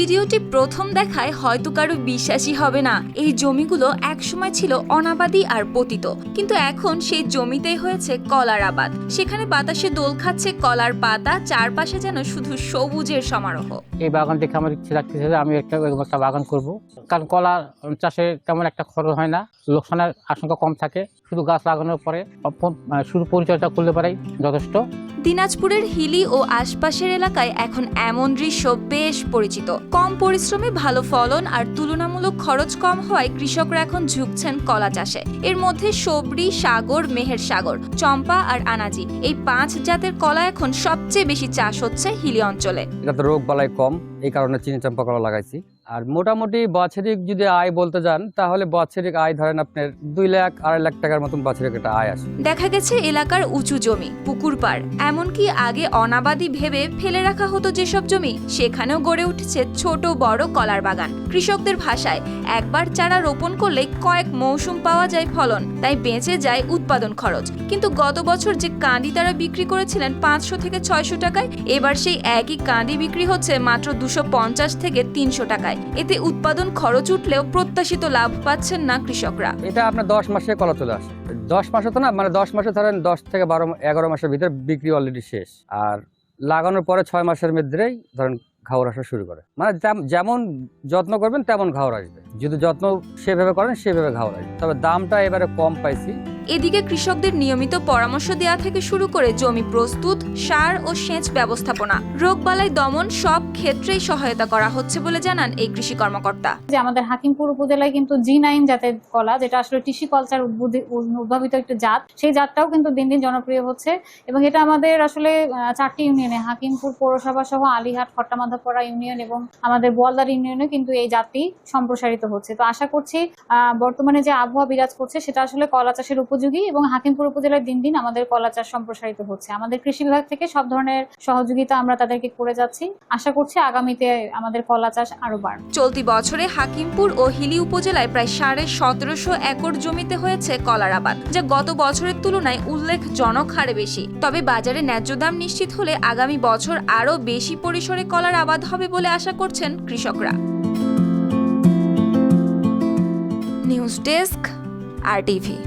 ভিডিওটি প্রথম দেখায় হয়তো কারও বিশ্বাসই হবে না। এই জমিগুলো একসময় ছিল অনাবাদি আর পতিত। কিন্তু এখন সেই জমিতেই হয়েছে কলার আবাদ। সেখানে বাতাসে দোল খাচ্ছে কলার পাতা, চারপাশে যেন শুধু সবুজের সমারোহ। এই বাগান দেখে আমার ইচ্ছে লাগতেছে যে আমি একটা বাগান করব। কারণ কলা চাষে তেমন একটা খরচ হয় না, লোকসানের আশঙ্কা কম থাকে। শুধু গাছ লাগানোর পরে মানে শুধু পরিচর্যা করলে পারেই যথেষ্ট। দিনাজপুরের হিলি ও আশপাশের এলাকায় এখন এমন দৃশ্য বেশ পরিচিত। কম পরিশ্রমে ভালো ফলন আর তুলনামূলক খরচ কম হওয়ায় কৃষকরা এখন ঝুঁকছেন কলা চাষে। এর মধ্যে সবরি, সাগর, মেহের সাগর, চম্পা আর আনাজি, এই পাঁচ জাতের কলা এখন সবচেয়ে বেশি চাষ হচ্ছে হিলি অঞ্চলে। রোগ বালাই কম, এই কারণে চিনি চম্পা কলা লাগাইছি। আর মোটামুটি বাৎসরিক যদি আয় বলতে যান, তাহলে বাৎসরিক আয় ধরেন আপনার দুই লাখ, আড়াই লাখ টাকার মতন বাৎসরিক একটা আয় আসে। দেখা গেছে এলাকার উঁচু জমি, পুকুর পাড়। এমনকি আগে অনাবাদি ভেবে ফেলে রাখা হতো যেসব জমি, সেখানেও গড়ে উঠেছে ছোট বড় কলার বাগান। কৃষকদের ভাষায়, একবার চারা রোপণ করলে কয়েক মৌসুম পাওয়া যায় ফলন, তাই বেঁচে যায় উৎপাদন খরচ। কিন্তু গত বছর যে কাঁদি তারা বিক্রি করেছিলেন পাঁচশো থেকে ছয়শো টাকায়, এবার সেই একই কাঁদি বিক্রি হচ্ছে মাত্র দুশো পঞ্চাশ থেকে তিনশো টাকায়। এতে উৎপাদন খরচ উঠলেও প্রত্যাশিত লাভ পাচ্ছেন না কৃষকরা। এটা আপনার দশ মাসে কলা চলে আসে। দশ মাসে তো না মানে দশ মাসে ধরেন দশ থেকে বারো, এগারো মাসের ভিতরে বিক্রি অলরেডি শেষ। আর লাগানোর পরে ছয় মাসের মধ্যেই ধরেন ঘাওর আসা শুরু করে। মানে যেমন যত্ন করবেন তেমন ঘাওর আসবে। যদি যত্ন সেভাবে করেন, সেভাবে ঘাওর আসবে। তবে দামটা এবারে কম পাইছি। এদিকে কৃষকদের নিয়মিত পরামর্শ দেওয়া থেকে শুরু করে জমি প্রস্তুত, সার ও সেচ ব্যবস্থাপনা রোগবালাই দমন সব ক্ষেত্রেই সহায়তা করা হচ্ছে বলে জানান এই কৃষি কর্মকর্তা। যে আমাদের হাকিমপুর উপজেলায় কিন্তু জি নাইন জাতের কলা, যেটা আসলে টিসি কালচার উদ্ভাবিত একটা জাত, সেই জাতটাও কিন্তু দিন দিন জনপ্রিয় হচ্ছে এবং এটা আমাদের আসলে চারটি ইউনিয়নে, হাকিমপুর পৌরসভা সহ আলিহাট খট্টামাধাপাড়া ইউনিয়ন এবং আমাদের বোয়ালদার ইউনিয়নে কিন্তু এই জাতটি সম্প্রসারিত হচ্ছে। তো আশা করছি বর্তমানে যে আবহাওয়া বিরাজ করছে, সেটা আসলে কলা চাষের উপযোগী এবং হাকিমপুর উপজেলায় দিন দিন আমাদের কলা চাষ সম্প্রসারিত হচ্ছে। আমাদের কৃষি বিভাগ থেকে সব ধরনের সহযোগিতা আমরা তাদেরকে করে যাচ্ছি। আশা করছি আগামীতে আমাদের কলা চাষ আরও বাড়বে। চলতি বছরে হাকিমপুর ও হিলি উপজেলায় প্রায় সাড়ে সতেরোশো একর জমিতে হয়েছে কলার আবাদ, যা গত বছরের তুলনায় উল্লেখজনক হারে বেশি। তবে বাজারে ন্যায্য দাম নিশ্চিত হলে আগামী বছর আরও বেশি পরিসরে কলার আবাদ হবে বলে আশা করছেন কৃষকরা। News desk, R TV.